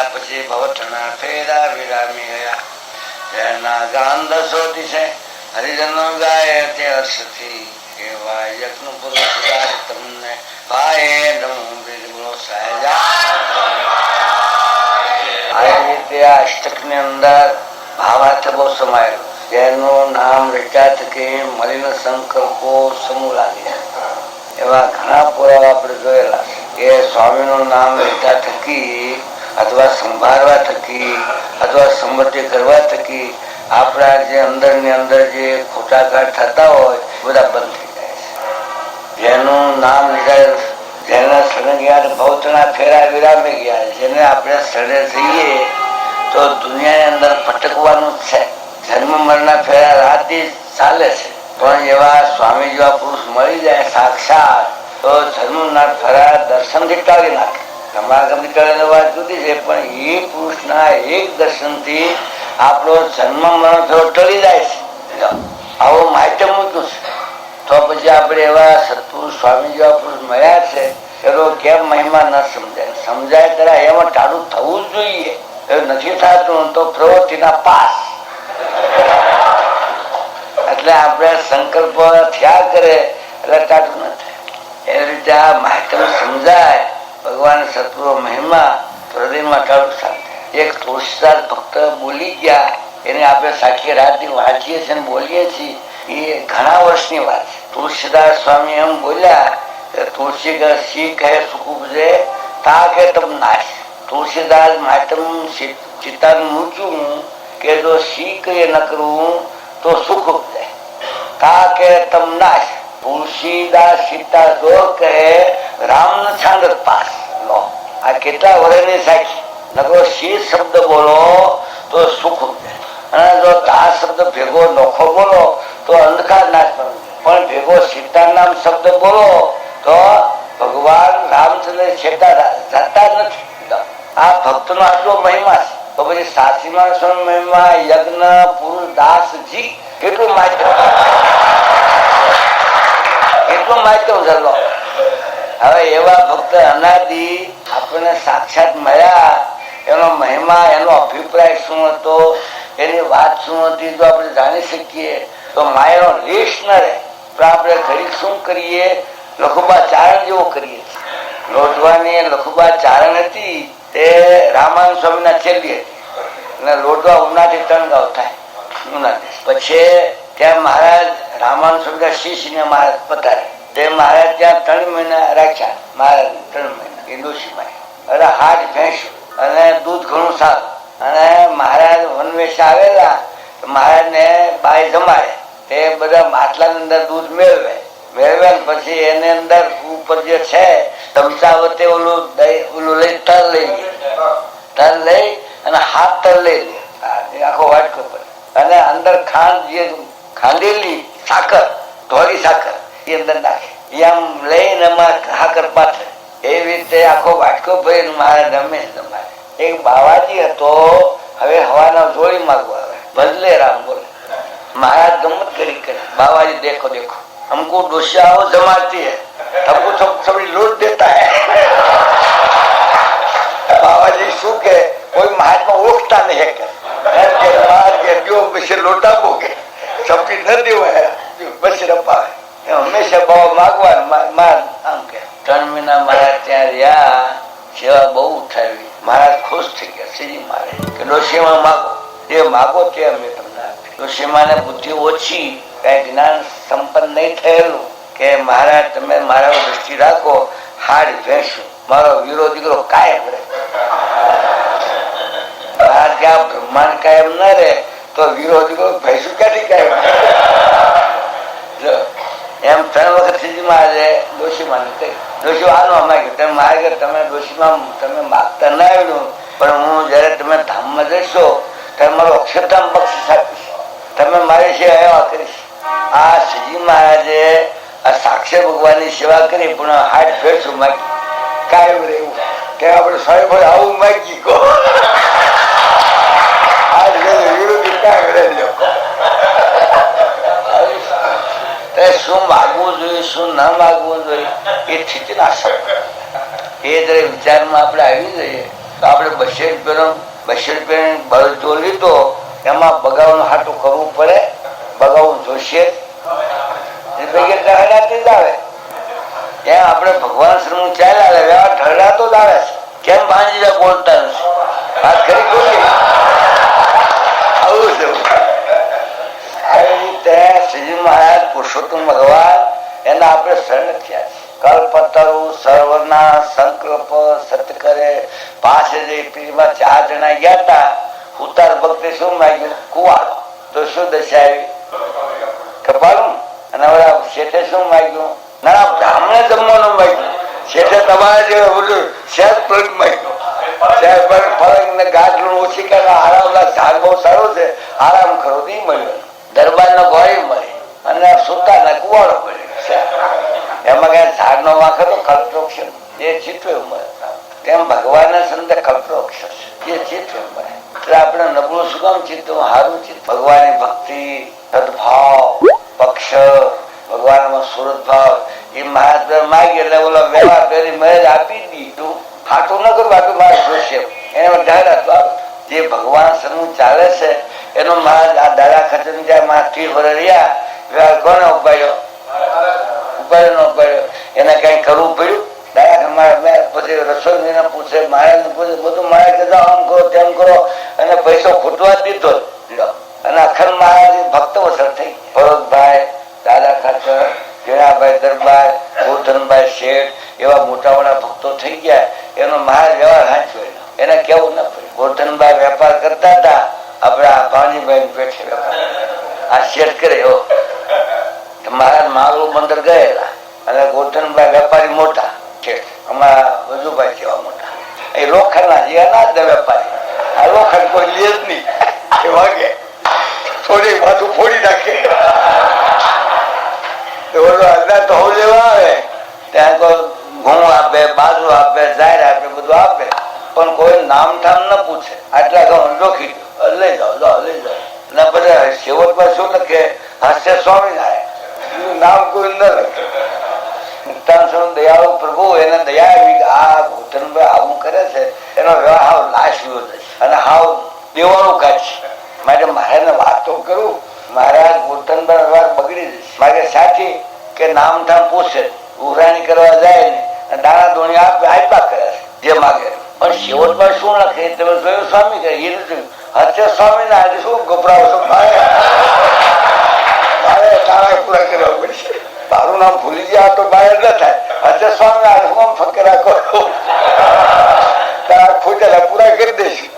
ગયા પછી ભવઠણા ફેરા વિરામી ગયા જેના ગાન દસો દિશે હરિજનો ગાય તે હર્ષથી એવા યજ્ઞ પુરુષ તમને ભાઈ નમો બિરબલો સહેજા આ રીતે આ અષ્ટકની અંદર ભાવાર્થ બહુ સમાયેલો. જેનું નામ રચા થકી મલિન સંકલ્પો સમૂહ લાગે એવા ઘણા પુરાવા આપણે જોયેલા એ સ્વામીનું નામ લેતા થકી અથવા સંભાળવા થકી, અથવા સંમતિ કરવા થકી, આપણા જે અંદરની અંદર જે ખોટા કાઢ થતા હોય બધા બંધ થઈ જાય છે. જેનું નામ લીધા જેના સળંગિયાર ભૌતના ફેરા વિરામી ગયા, જેને આપણે સળે જઈએ તો દુનિયાની અંદર ભટકવાનું છે. જન્મ મરણના ફેરા રાતે ચાલે છે. પણ એવા સ્વામી જેવા પુરુષ મળી જાય, સાક્ષાત તો જન્મના ફેરા દર્શનથી ટાળી નાખે. તમારા કરેલો વાત જુદી છે, પણ એ પુરુષના એક દર્શનથી આપણો જન્મ મરણ થોડો ટળી જાય છે. આવો માધ્યમ મૂક્યું છે. તો પછી આપણે એવા સત્પુરુષ સ્વામી જેવા પુરુષ મળ્યા છે, એનો કેમ મહિમા ન સમજાય? સમજાય ત્યારે એમાં ટાળું થવું જ જોઈએ. એ નથી થતું તો પ્રવૃત્તિના પાસ. એટલે આપણે સંકલ્પ થયા કરે, એટલે ટાળું ન થાય. એ રીતે આ માહિતી સમજાય ભગવાન સત્વ મહિમા હૃદયમાં શાંત એક તુલસીદાસ ભક્ત બોલી ગયા. એને આપણે સાખી રાતની વાંચીએ છીએ બોલીએ છીએ. એ ઘણા વર્ષની વાત છે. તુલસીદાસ સ્વામી એમ બોલ્યા કે તુલસી કે સી કહે સુખ તા કે તમ નાશ. તુલસીદાસ માતમ ચિતાનું મૂક્યું કે જો શીખ એ ન કરવું તો સુખ ઉપજે. તા કે તમ નાશ. તુલસીદાસ સીતા જો કહે રામ ન છાંદ પાસ આ કેટલા વર્ષની સાક્ષી નકરો શી શબ્દ બોલો તો સુખ અને જો તા શબ્દ ભેગો નોખો બોલો તો અંધકાર નાશ પણ ભેગો સીતા નામ શબ્દ બોલો તો ભગવાન રામચંદ્ર છેતા જતા નથી. આ ભક્ત નો આટલો મહિમા છે. તો પછી સાચી માણસો મહિમા? યજ્ઞ, પુરુષ, દાસજી, કેટલું માધ્યમ કેટલું માધ્યમ છે લો. હવે એવા ભક્ત અનાદિ આપણને સાક્ષાત મળ્યા. એનો મહિમા, એનો અભિપ્રાય શું હતો, એની વાત શું હતી જો આપણે જાણી શકીએ. તો માયાનો લેશ ન રહે. તો આપણે ઘડી શું કરીએ? લખુબા ચારણ જેવો કરીએ લોટવાની લખુબા ચારણ હતી, તે રામાનુ સ્વામીના છેલ્લી હતી. અને લોટવા ઉનાથી ત્રણ ગાવ થાય ઉના પછી ત્યાં મહારાજ રામાનુ સ્વામી શિષ્યને મહારાજ પતારે તે મહારાજ ત્યાં ત્રણ મહિના રાખ્યા મહારાજ ત્રણ મહિના હિન્દુસીમાં અરે હાથ ભેંસ અને દૂધ ઘણું સારું. અને મહારાજ વનવેશ આવેલા મહારાજને બાય જમાડે. તે બધા માટલાની અંદર દૂધ મેળવે. મેળવે પછી એની અંદર ઉપર જે છે ચમચા વચ્ચે ઓલું ઓલું લઈ તર લઈ તર લઈ અને હાથ તર લઈ લે. આખો વાટકો પર અને અંદર ખાંડ જે ખાંડેલી સાકર, ધોળી સાકર. એ અંદર નાખે એ આમ લઈને એમાં સાકર પાથરે એવી રીતે આખો વાટકો ભરીને મારા રમે તમારે એક બાવાજી હતો હવે હવાના જોડી માગવા આવે બદલે રામ બોલે महाराज गम्मत करी करे बाबा जी देखो देखो हमको डोसिया जमाती है हमको सब सभी लूट देता है बाबा जी શું કે કોઈ મહાત્મા ઓળખતા નહીં કે એમ કે બાર કે જો પછી લોટા બોકે સબકી ન દેવાય બસ રપાવે એ હંમેશા બહુ માગવા માર આમ કે. ત્રણ મહિના મારા ત્યાં રહ્યા સેવા બહુ ઉઠાવી. મહારાજ ખુશ થઈ ગયા સીધી મારે કે ડોશીમાં માગો. જે માગો તે અમે તમને આપીએ. ડોશીમાને બુદ્ધિ ઓછી કઈ જ્ઞાન સંપન્ન નહીં થયેલું કે મહારાજ તમે મારા દ્રષ્ટિ રાખો હાડ ભેંસું મારો વિરોધ દીકરો કાયમ રહે. મહારાજ ક્યાં બ્રહ્માંડ કાયમ ન રહે તો વિરોધ દીકરો ભેંસું ક્યાંથી કાયમ? જો, એમ ત્રણ વખત સીધી મહારાજે ડોશીમાને કહ્યું ડોશી આનો માગ્યું તમે મારે કે તમે દોશીમાં તમે માગતા ના આવ્યું પણ હું જયારે તમે ધામમાં જશો, ત્યારે મારો અક્ષરધામ બક્ષિસ આપીશ. તમે મારી સેવા એવા કરીશ. આ શ્રીજી મહારાજે આ સાક્ષર ભગવાનની સેવા કરી, પણ હાથ ફેરશું માગી. કાયમ રહેવું. કે આપણે સાહેબ આવું માગી. કહો હાથ વિરોધી કાયમ રહેજો તે શું માગવું જોઈએ, શું ના માગવું જોઈએ, એ સ્થિતિના શકે એ જયારે વિચારમાં આપણે આવી જઈએ, તો આપણે બસો રૂપિયાનો બસો રૂપિયાનો બળજો લીધો એમાં બગાવનું હાટું કરવું પડે બગાવવું જોશે. એ ઢળાતી જ આવે. ત્યાં આપણે ભગવાન શ્રીનું ચાલ્યા આવે એવા ઢળાતો જ આવે છે. કેમ ભાંજી બોલતા નથી? વાત ખરી ખોટી? આવું છે. પુરુષોત્તમ ભગવાન. એના આપણે શરણ થયા કલ્પતરુ, સર્વના સંકલ્પ, સત્કરે પાસે જે પીરમાં ચાર જણા ગયા હતા, ઉતાર ભક્તિ શું માગ્યું? કુવાડો તો શું દશા આવી? અને શેઠે શું માગ્યું? ના જમવાનું માગ્યું. શેઠે તમારે જે ફરક ને ગાંઠલું ઓછી કરે આરામ લા બહુ સારું છે. આરામ ખરો નહીં મળ્યો. દરબાર નો ગોળી મળી અને સુતા ને કુવાડો એમાં કઈ ઝાડ નો વાંખો તો એ ચિત્વે મળે. તેમ ભગવાન સંત કલ્પવૃક્ષ છે એ ચિત્વે મળે. એટલે આપણે નબળું શું કામ ચિત્ત સારું ચિત્ત ભગવાનની ભક્તિ, સદભાવ, પક્ષ, ભગવાનમાં સુરત ભાવ એ મહાત્મા માગી એટલે ઓલો વ્યવહાર કરી મહેજ આપી દીધું ખાટું ન કરવું આટલું મારે જોશે. એને જાહેરાત આપો. જે ભગવાન સમૂહ ચાલે છે એનો મહારાજ આ દાદા ખતમમાં તીર ભરે રહ્યા કોને ઉપાડ્યો? ઉપાડ્યો ન ઉપાડ્યો. એને કઈ કરવું પડ્યું? દાદા ખાચર જીણાભાઈ દરબાર ગોરધનભાઈ શેઠ, એવા મોટા મોટા ભક્તો થઈ ગયા. એનો મહારાજ વ્યવહાર હાંચ્યો એને કેવું ના પડ્યું ગોરધનભાઈ વેપાર કરતા હતા. આપણે આ શેઠ કરે એવો મહારાજ બંદર ગયેલા. અને ગોરધનભાઈ વેપારી મોટા શેઠ અમારા વજુભાઈ જેવા મોટા. એ લોખંડના જે અનાજ વેપારી. આ લોખંડ કોઈ લે જ વાગે. થોડી માથું ફોડી નાખે. ઓલો હું કોઈ ઘઉં આપે બાજુ આપે, ઝાડ આપે, બધું આપે. પણ કોઈ નામ ઠામ ન પૂછે. આટલા ઘઉં દો લઈ જાઓ જાઓ, લઈ જાઓ. અને બધા છેવટમાં શું લખે? હાસ્ય સ્વામિનારાયણ. નામ કોઈ ન લખે. પ્રભુ, એને દયા આવી આ ભૂતનભાઈ આવું કરે છે, એનો વ્યવહાર હાવ નાશ વિયો છે. અને હાવ મારે વાત કરું. મહારાજ બગડી જશે. મારે સાથી કે નામ ઠામ પૂછે. ઉઘરાણી કરવા જાય ને દાણા ધોણી આપે, આપ્યા કરે જે માગે. પણ છેવટમાં શું લખે તમે જોયું સ્વામી કરે એ નથી હત્ય સ્વામી ને આજે શું ગભરાવશો મારે મારે નામ ભૂલી ગયા તો બહાર ન થાય. હત્ય સ્વામી આજે હું આમ ફકરા કરો તારા ખોટેલા પૂરા કરી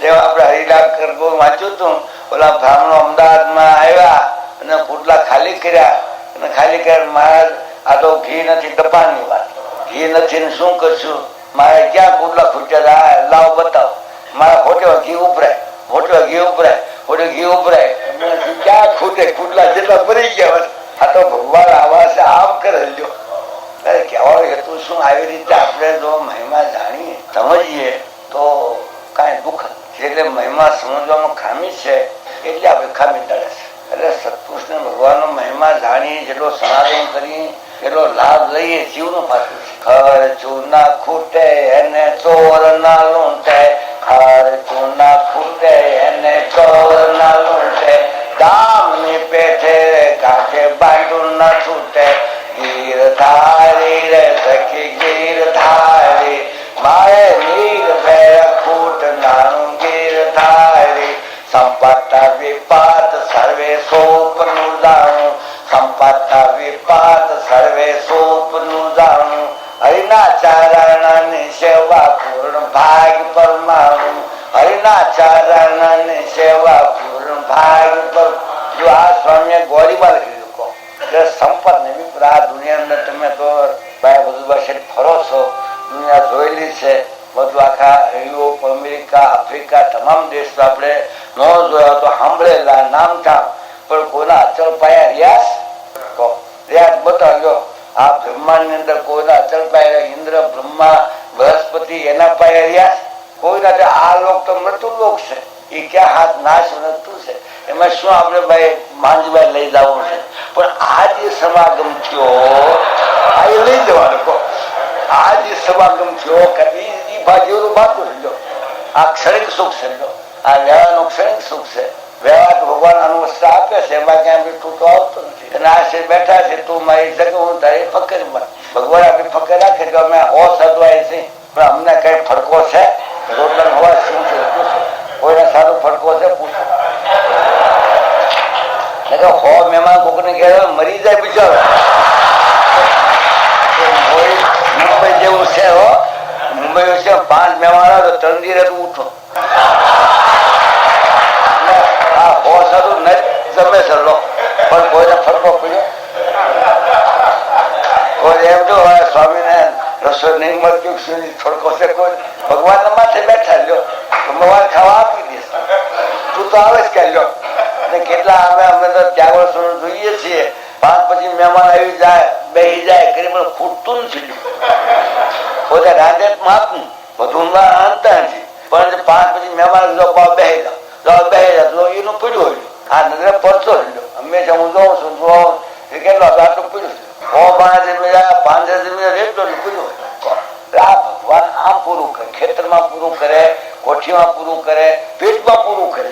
જેવા આપણે હરિલાલ કરગો વાંચ્યું હતું ઓલા બ્રાહ્મણો અમદાવાદમાં આવ્યા અને પુટલા ખાલી કર્યા. અને ખાલી કર્યા મહારાજ, આ તો ઘી નથી, ડબ્બાની વાત. ઘી નથી ને શું કરશું? મારે ક્યાં પુટલા ખૂટ્યા લાવો બતાવો. ઉભરાય ઘી ઉભરાય. ક્યાં ખૂટે? ખૂટલા જેટલા ભરી ગયા આ તો ભગવાન આવા છે આમ કરે જો. અરે કહેવાનો હેતુ શું આવી રીતે આપણે જો મહિમા જાણીએ, સમજીએ, તો કાંઈ દુઃખ એટલે મહિમા સમજવામાં ખામી છે, એટલે આપણે ખામી ટળે છે. એટલે સત્પુરુષને ભગવાનનો મહિમા જાણીએ, જેટલો સનાતન કરીએ, એટલો લાભ લઈએ, જીવનું પાછું છે. ખર્ચું ના ખૂટે, એને ચોર ના લૂંટે. ખર્ચું ના ખૂટે, એને ચોર ના દામની પેઠે કાંઠે બાંધું ન છૂટે. ગીર ધારી રે સખી, ગીર ધારી. મારે નીર ભેર ખૂટ નાનું ગીર ધારી. સંપત વિપાત સર્વે સોપનું જાણું. સંપત વિપાત સર્વે સોપનું જાણું. હરિના ચારણની સેવા પૂર્ણ ભાગ પરમાણું હરિના ચારણની સેવા પૂર્ણ નામ ઠામ. પણ કોઈના અચલ પાયા રિયાસ કહો બતાવજો આ બ્રહ્માંડની અંદર કોઈના પાયા ઇન્દ્ર, બ્રહ્મા, બૃહસ્પતિ, એના પાયા રિયાસ કોઈના તો આ લોક તો મૃત્યુ લોક છે. એ ક્યાં હાથ નાશ વનતું છે એમાં શું આપણે ભાઈ માંજભાઈ લઈ જવું છે પણ આ જે સમાગમ થયો આ એ લઈ જવાનો કહો આ જે સમાગમ થયો કદી એ ભાજીઓનું બાતું છે જો આ ક્ષણિક સુખ છે જો. આ વ્યવહારનું ક્ષણિક સુખ છે વ્યવહાર ભગવાન અનુવસ્ત્ર આપે છે એમાં ક્યાંય બી તૂટો આવતો નથી અને આ છે બેઠા છે તું મારી જગ હું તારી ફકર બન ભગવાન આપણી ફકર રાખે તો અમે હો સદવાય છે પણ અમને કઈ ફડકો છે રોટલા હવા શું છે પૂછો કોઈને સારો ફડકો છે, પૂછો. હો, મહેમાન કોકને કહેવાય, મરી જાય બિચારો. મુંબઈ જેવું છે, હો. મુંબઈ છે, પાંચ મહેમાન આવે તો ત્રણ દિવસ ઉઠો. આ હો સારું ન જમે છે પણ કોઈને ફરકો પડ્યો કોઈ એમ જો સ્વામીને રસોઈ નહીં મળતી થોડકો છે કોઈ? ભગવાન માથે બેઠા, લ્યો. ભગવાન ખાવા આપી દેશે તું તો આવે જ કે લ્યો. કેટલા જોઈએ છીએ. પાંચ પછી પાંચ પછી મહેમાન જો પાવ બેસી એનું પીડ્યું હોય. આ નજરે પડતો રહ્યો. હંમેશા હું જોઉં છું, જોઉં કેટલો આટલું પીડ્યું ભગવાન આમ પૂરું કરે, ખેતરમાં પૂરું કરે કોઠીમાં પૂરું કરે, પેટમાં પૂરું કરે.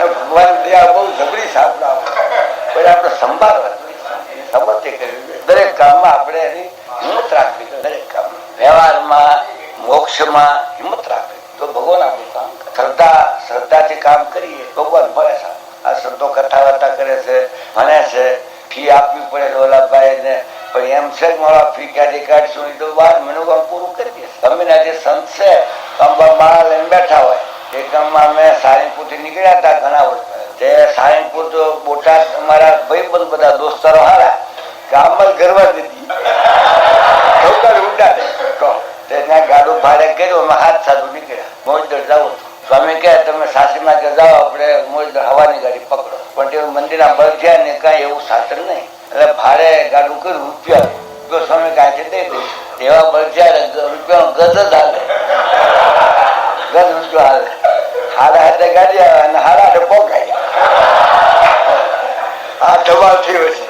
ભગવાન બહુ જબરી સાપડા પણ આપણે સંભાળ સમજે કરવી દરેક કામમાં આપણે એની હિંમત રાખવી દરેક કામ વ્યવહારમાં, મોક્ષમાં હિંમત રાખવી તો ભગવાન આપણું કામ. શ્રદ્ધા, શ્રદ્ધાથી કામ કરીએ, ભગવાન ભરે છે આ સંતો કથા વાર્તા કરે છે, ભણે છે. ફી આપવી પડે ઓલાભાઈ ને પણ એમ છે મારા ફી ક્યાંથી કાઢશું એ તો બાર મને કામ પૂરું કરી દે. તમે જે સંત છે કામમાં માળા લઈને બેઠા હોય. એ ગામમાં અમે સારંગપુરથી નીકળ્યા હતા ઘણા વર્ષ. તે સારંગપુર તો બોટાદ અમારા ભાઈ બંધ બધા દોસ્તારો હારા. ગામમાં ગરવા દીધી. ત્યાં ગાડું ભાડે કર્યું, અમે હાથ સાધુ નીકળ્યા. મોજદર જાવું સ્વામી કહે, તમે સાસરીમાં કે જાઓ, આપણે મોજદર હવાની ગાડી પકડો. પણ તે મંદિરના બળજ્યા ને કાંઈ એવું સાધન નહીં. ગાડું કર્યું રૂપિયા તો સ્વામી કાંઈથી દઈ દઈશ એવા બળજ્યા રૂપિયા ગદ જ હાલે. ગદ રૂપિયો હાલે. હારા હાથે ગાડી અને હારા હાથે પોકાય આ ધમાલ થયો છે.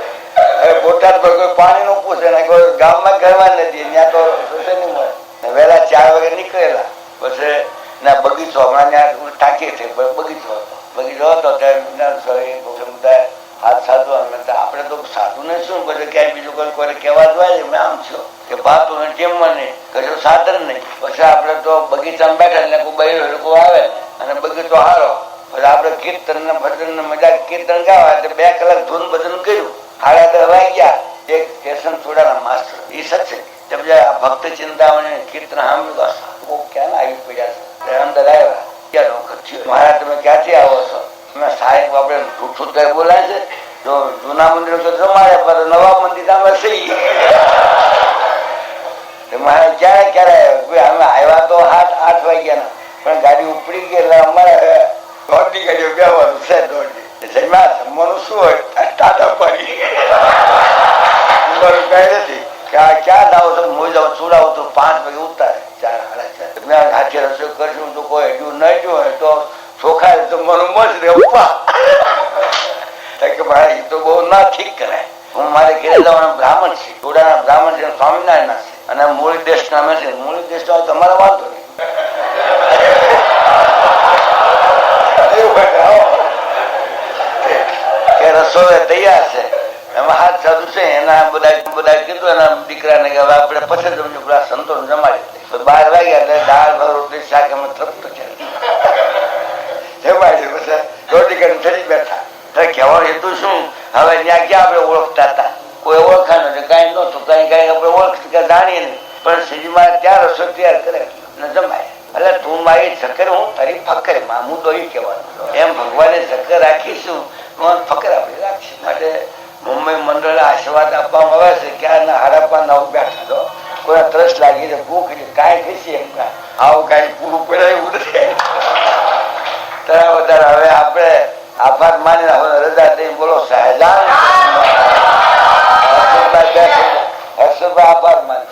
બોટાદ પર કોઈ પાણી નું પૂછે ને કોઈ ગામમાં ઘરમાં નથી ત્યાં તો પૂછે નહીં મળે. વહેલા ચાર વાગે નીકળેલા. પછી ના બગીચો, હમણાં ત્યાં ટાંકી છે બગીચો હતો. બગીચો હતો ત્યારે હાથ સાધુ. આપણે તો સાધુ ને શું? કરે ક્યાંય બીજું કોઈ કોઈને કહેવા આમ છો. કે ભાતું ને કેમ મને? કશું સાધન નહીં. પછી આપણે તો બગીચામાં બેઠા એટલે કોઈ બહેરો લોકો આવે અને બગીચો હારો. પછી આપણે કીર્તન ને ભજન ને મજા કીર્તન ગાવા એટલે બે કલાક ધૂન ભજન કર્યું. સાડા દસ વાગ્યા. એક સ્ટેશન છોડાના માસ્ટર. એ સત્સંગ તે બધા ભક્ત ચિંતામણી કીર્તન સાંભળ્યું ક્યાં આવી પડ્યા અંદર આવ્યા. ક્યાં વખત મહારાજ, તમે ક્યાંથી આવો? સાહેબ આપણે છૂટ કઈ બોલાય છે? જો જૂના મંદિર જમાડે પર નવા મંદિર આપણે તે ક્યારે ક્યારે? અમે આવ્યા તો આઠ આઠ વાગ્યાના, પણ ગાડી ઉપડી ગઈ એટલે અમારે દોડની ગાડીઓ બેવાનું છે જમ્યા જમવાનું શું હોય? ટાટા પડી. કઈ નથી ક્યાં જાવ છો? મોઈ જાવ ચૂડાવ તો પાંચ વાગે ઉતારે, ચાર, સાડા ચાર. મેં હાથે રસોઈ કરશું, તો કોઈ હજુ નહીં જો હોય તો મારે ઘેર બ્રાહ્મણ છે જોડાના બ્રાહ્મણ છે, સ્વામિનારાયણ છે. અને મૂળ દેશ નામે છે, મૂળ દેશ તમારે વાંધો નહીં. તૈયાર છે. એમાં હાથ સાધુ છે, એના બધા બધા કીધું, એના દીકરાને કે આપણે પછી જમજો પેલા સંતોને જમાડી. બાર વાગ્યા એટલે દાળ ભાવ રોટલી, શાક અમે તૃપ્ત છે જમાડી પછી રોટી કરીને હેતુ શું? હવે ત્યાં ક્યાં આપણે ઓળખતા હતા? કોઈ ઓળખાણ નથી કાંઈ નહોતું. કાંઈ જાણીએ પણ શ્રીજીમાં ત્યાં તૈયાર કરે જમાય એટલે તું મારી હું તારી ફક્કર. માં તો એ કહેવાનું એમ ભગવાને ચક્કર રાખીશું. હું ફક્કર આપણી રાખીશું. માટે મુંબઈ મંડળે આશીર્વાદ આપવામાં આવે છે. ક્યાં ના હડપ્પા નવ બેઠા તો કોઈ તરસ લાગી છે ભૂખ કાંઈ કહીશે એમ આવું કાંઈ તળાવ વધારે. હવે આપણે આભાર માની હવે રજા દઈ બોલો સહેજાન હર્ષભાઈ આભાર માની.